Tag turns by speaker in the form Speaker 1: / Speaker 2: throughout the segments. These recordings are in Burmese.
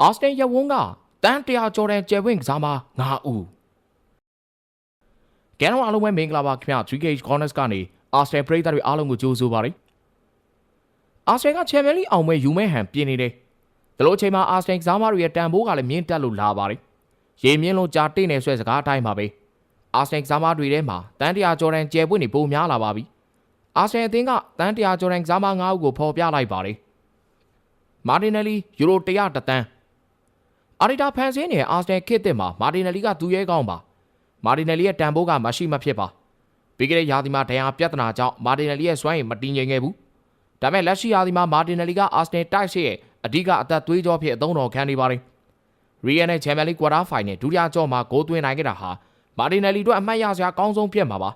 Speaker 1: အာစတင်ရဝန်းကတန်းတရာကျော်တဲ့ကျယ်ဝင့်ကစားမ9ဦးကဲတော့အားလုံးပဲမင်္ဂလာပါခင်ဗျာ 3K Corners ကနေအာစတင်ပရိသတ်တွေအားလုံးကိုကြိုးဆိုပါရစေအာစတင်ကချန်ပီယံလိအောင်မဲ့ယူမဲဟန်ပြင်နေတယ်ဒီလိုအချိန်မှာအာစတင်ကစားမတွေရဲ့တန်ဖိုးကလည်းမြင့်တက်လို့လာပါတယ်ရေမြင့်လို့ကြာတိနေဆွဲစကားအတိုင်းပါပဲအာစတင်ကစားမတွေထဲမှာတန်းတရာကျော်တဲ့ကျယ်ပွင့်နေပုံများလာပါပြီအာစတင်အသင်းကတန်းတရာကျော်တဲ့ကစားမ9ဦးကိုဖော်ပြလိုက်ပါတယ်မာတင်နယ်လီယူရို100တသန်း အာရီတာဖန်ဆင်းနေတဲ့အာစနယ်ခေတ်သစ်မှာမာတင်နယ်လီကသူရဲကောင်းပါမာတင်နယ်လီရဲ့တန်ဖိုးကမရှိမဖြစ်ပါပြီးခဲ့တဲ့ရာသီမှာဒဏ်ရာပြဿနာကြောင့်မာတင်နယ်လီရဲ့စွမ်းရည်မတည်ငြိမ်ခဲ့ဘူးဒါပေမဲ့လက်ရှိရာသီမှာမာတင်နယ်လီကအာစနယ်တိုက်ရှိရဲ့အဓိကအသက်သွေးကြောဖြစ်အသုံးတော်ခံနေပါတယ်ရီယယ်နဲ့ချန်ပီယံလိကွာတာဖိုင်နယ်ဒုတိယကြော့မှာဂိုးသွင်းနိုင်ခဲ့တာဟာမာတင်နယ်လီတို့အမှတ်ရစရာအကောင်းဆုံးဖြစ်မှာပါ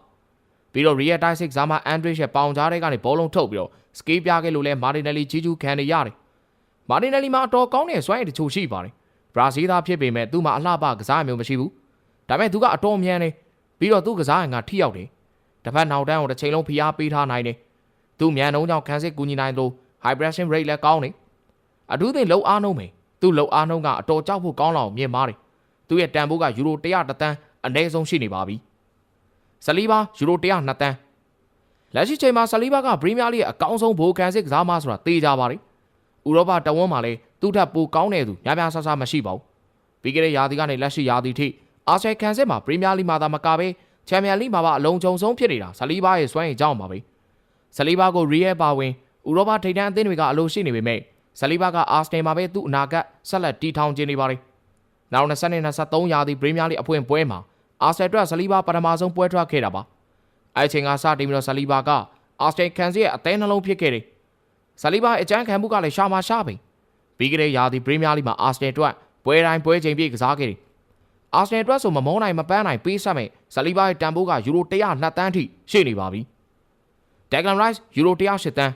Speaker 1: ပြီးတော့ရီယယ်တိုက်စစ်ဇာမာအန်ဒရစ်ရဲ့ပေါင်ကြားတွေကနေဘောလုံးထုတ်ပြီးတော့စကေးပြခဲ့လို့လဲမာတင်နယ်လီကြီးကျူးခံနေရတယ်မာတင်နယ်လီမှာအတော်ကောင်းတဲ့စွမ်းရည်တချို့ရှိပါတယ် ဘရာဇီးသားဖြစ်ပေမဲ့သူ့မှာအလှပကစားမျိုးမရှိဘူးဒါပေမဲ့သူကအတော်မြန်နေပြီးတော့သူ့ကစားရင်ကထိရောက်တယ်တစ်ဖက်နောက်တန်းကိုတစ်ချိန်လုံးဖိအားပေးထားနိုင်တယ်သူမြန်နှုံးကြောင့်ခန်းစစ်ကူညီနိုင်လို့ high pressing rate လည်းကောင်းတယ်အထူးသဖြင့်လုံအားနှုံးမယ်သူ့လုံအားနှုံးကအတော်ကြောက်ဖို့ကောင်းလောက်မြင်ပါတယ်သူ့ရဲ့တန်ဖိုးကယူရို100တန်းအနည်းဆုံးရှိနေပါပြီဆလီဘာယူရို102တန်းလက်ရှိချိန်မှာဆလီဘာကပရီးမီးယားလိရဲ့အကောင်းဆုံးဘိုးကန်စစ်ကစားမဆိုတာသိကြပါတယ်ဥရောပတဝန်းမှာလည်း သူ့ထက်ပိုကောင်းတဲ့သူများများဆဆမရှိပါဘူး။ပြီးခဲ့တဲ့ရာသီကနေလက်ရှိရာသီထိအာဆယ်ကန်စစ်မှာပရီးမီးယားလိမှာသာမကပဲချန်ပီယံလိမှာပါအလုံးချုံဆုံးဖြစ်နေတာဆလီဘာရဲ့စွမ်းရည်ကြောင်းပါပဲ။ဆလီဘာကိုရီယယ်ပါဝင်ဥရောပထိပ်တန်းအသင်းတွေကအလိုရှိနေပေမဲ့ဆလီဘာကအာစနယ်မှာပဲသူ့အနာဂတ်ဆက်လက်တီထောင်ကျင်းနေပါတယ်။နောက်20နဲ့23ရာသီပရီးမီးယားလိအဖွင့်ပွဲမှာအာဆယ်အတွက်ဆလီဘာပထမဆုံးပွဲထွက်ခဲ့တာပါ။အဲ့ချိန်ကစတင်ပြီးတော့ဆလီဘာကအာစနယ်ကန်စစ်ရဲ့အသင်းနှလုံးဖြစ်ခဲ့တယ်။ဆလီဘာအကြမ်းခံမှုကလည်းရှာမရှာပင် ပြီးကြတဲ့ရာသီပရီးမီးယားလိမှာအာဆနယ်အတွက်ပွဲတိုင်းပွဲချိန်ပြည့်ကစားခဲ့တယ်။အာဆနယ်အတွက်ဆိုမမောနိုင်မပန်းနိုင်ပေးဆက်မဲ့ဇလီဘာရဲ့တန်ဖိုးကယူရို102တန်းထိရှိနေပါပြီ။ဒက်ဂလန်ရိုက်ယူရို108တန်း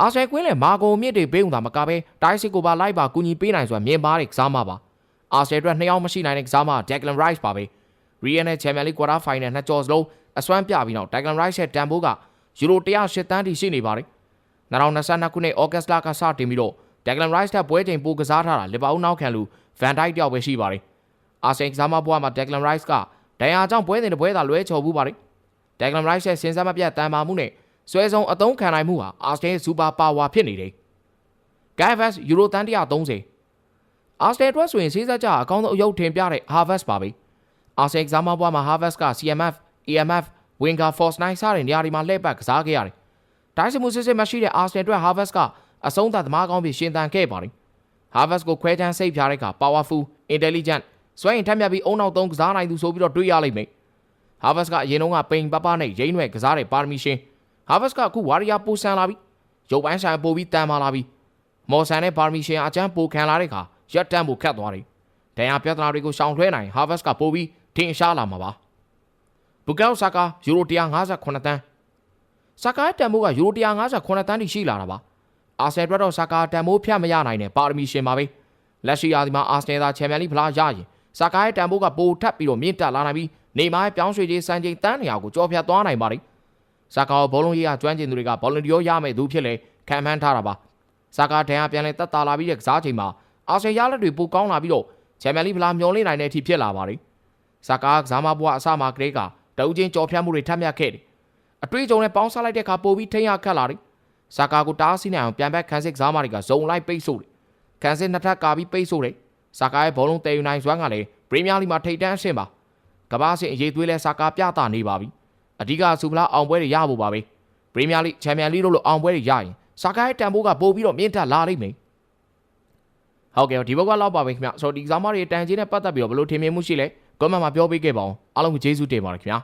Speaker 1: အာဆနယ်ကွင်းလည်းမာကိုမြစ်တွေပေးုံသာမကပဲတိုင်းစစ်ကိုပါလိုက်ပါကူညီပေးနိုင်ဆိုတာမြင်ပါတဲ့ကစားမပါ။အာဆနယ်အတွက်နှစ်ယောက်မရှိနိုင်တဲ့ကစားမဒက်ဂလန်ရိုက်ပါပဲ။ရီယယ်နဲ့ချန်ပီယံလိကွာတာဖိုင်နယ်နှစ်ကြော်စလုံးအစွမ်းပြပြီးတော့ဒက်ဂလန်ရိုက်ရဲ့တန်ဖိုးကယူရို108တန်းထိရှိနေပါတယ်။2022ခုနှစ်ဩဂတ်စ်လကစတင်ပြီးတော့ Declan Rice တက်ပွဲချိန်ပိုကစားထားတာလီဗာပူးနောက်ခံလူ Van Dijk တယောက်ပဲရှိပါတယ်။အာဆင်ကစားမပွဲမှာ Declan Rice ကဒဏ်ရာကြောင့်ပွဲစဉ်တစ်ပွဲသာလွဲချော်ဘူးပါတယ်။ Declan Rice ရဲ့စဉ်ဆက်မပြတ်တန်မာမှုနဲ့ဆွဲဆုံးအသုံးခံနိုင်မှုဟာအာဆင်ရဲ့စူပါပါဝါဖြစ်နေတယ်။ Gavas Euro တန်130အာဆင်အတွက်ဆိုရင်စေးစက်ကြအကောင်းဆုံးအယုတ်ထင်ပြတဲ့ Harvest ပါပဲ။အာဆင်ကစားမပွဲမှာ Harvest က CMF, AMF, Winger Force 9စတဲ့နေရာတွေမှာလှည့်ပတ်ကစားခဲ့ရတယ်။တိုင်းစမှုစစ်စစ်မရှိတဲ့အာဆင်အတွက် Harvest က အဆုံးသတ်သမားကောင်းပြီးရှင်သန်ခဲ့ပါတယ်။ Harvest ကိုခွဲချမ်းစိတ်ဖြားတဲ့အခါ powerful, intelligent စွမ်းရင်ထက်မြက်ပြီးအုံနောက်သုံးကစားနိုင်သူဆိုပြီးတော့တွေးရလိမ့်မယ်။ Harvest ကအရင်တုန်းကပိန်ပပနဲ့ရိမ့်ရွယ်ကစားတဲ့ပါရမီရှင် Harvest ကအခုဝါရီယာပိုဆန်လာပြီ။ရုပ်ပိုင်းဆိုင်ပိုပြီးတန်မာလာပြီ။မော်ဆန်နဲ့ပါရမီရှင်အကျန်းပိုခံလာတဲ့အခါရက်တန်းပိုခတ်သွားတယ်။ဒဏ်ရာပြဿနာတွေကိုရှောင်လွှဲနိုင် Harvest ကပိုပြီးထင်ရှားလာမှာပါ။ဘူကောက်ဆာကာယူရို158တန်းဆာကာရဲ့တန်ဖိုးကယူရို158တန်းထိရှိလာတာပါ။ အာဆယ်အတွက်တော့ဆာကာတန်ဖိုးဖြတ်မရနိုင်တဲ့ပါရမီရှင်ပါပဲလက်ရှိရာသီမှာအာဆနယ်သာချန်ပီယံလိဖလားရရင်ဆာကာရဲ့တန်ဖိုးကပိုထပ်ပြီးတော့မြင့်တက်လာနိုင်ပြီးနေမားရဲ့ပြောင်းရွှေ့ခြင်းစံချိန်တန်းနေရာကိုကြောဖြတ်သွားနိုင်ပါတယ်ဆာကာကိုဘောလုံးရေးကကျွမ်းကျင်သူတွေကဘောလုံးဒီယိုရမယ်သူဖြစ်လေခံမှန်းထားတာပါဆာကာဒဏ်ရာပြန်လဲတက်တာလာပြီးတဲ့ကစားချိန်မှာအာဆယ်ရလက်တွေပိုကောင်းလာပြီးတော့ချန်ပီယံလိဖလားမျောလင့်နိုင်တဲ့အထိဖြစ်လာပါတယ်ဆာကာကစားမဘွားအစမှာကလေးကတအူးချင်းကြော်ဖြတ်မှုတွေထပ်မြတ်ခဲ့တယ်အတွေ့အကြုံနဲ့ပေါင်းစားလိုက်တဲ့အခါပိုပြီးထိန်းရခတ်လာတယ် ဆာကာကိုတားဆီးနိုင်အောင်ပြန်ဘက်ခန်းစစ်ကစားမတွေကဇုံလိုက်ပိတ်ဆို့တယ်ခန်းစစ်နှစ်ထပ်ကာပြီးပိတ်ဆို့တယ်ဆာကာရဲ့ဘောလုံးတည်ယူနိုင်စွမ်းကလည်းပရီးမီးယားလိမှာထိပ်တန်းအဆင့်ပါကမ္ဘာ့အဆင့်အရေးသွေးလဲဆာကာပြတာနေပါပြီအဓိကဆူပလာအောင်ပွဲတွေရဖို့ပါပဲပရီးမီးယားလိချန်ပီယံလိတို့လိုအောင်ပွဲတွေရရင်ဆာကာရဲ့တန်ဖိုးကပိုပြီးတော့မြင့်တက်လာလိမ့်မယ်ဟုတ်ကဲ့ဒီဘက်ကလောက်ပါပဲခင်ဗျဆိုတော့ဒီကစားမတွေတန်ကြီးနဲ့ပတ်သက်ပြီးတော့ဘယ်လိုထင်မြင်မှုရှိလဲကွန်မန့်မှာပြောပေးခဲ့ပါအောင်အားလုံးကိုကျေးဇူးတင်ပါတယ်ခင်ဗျာ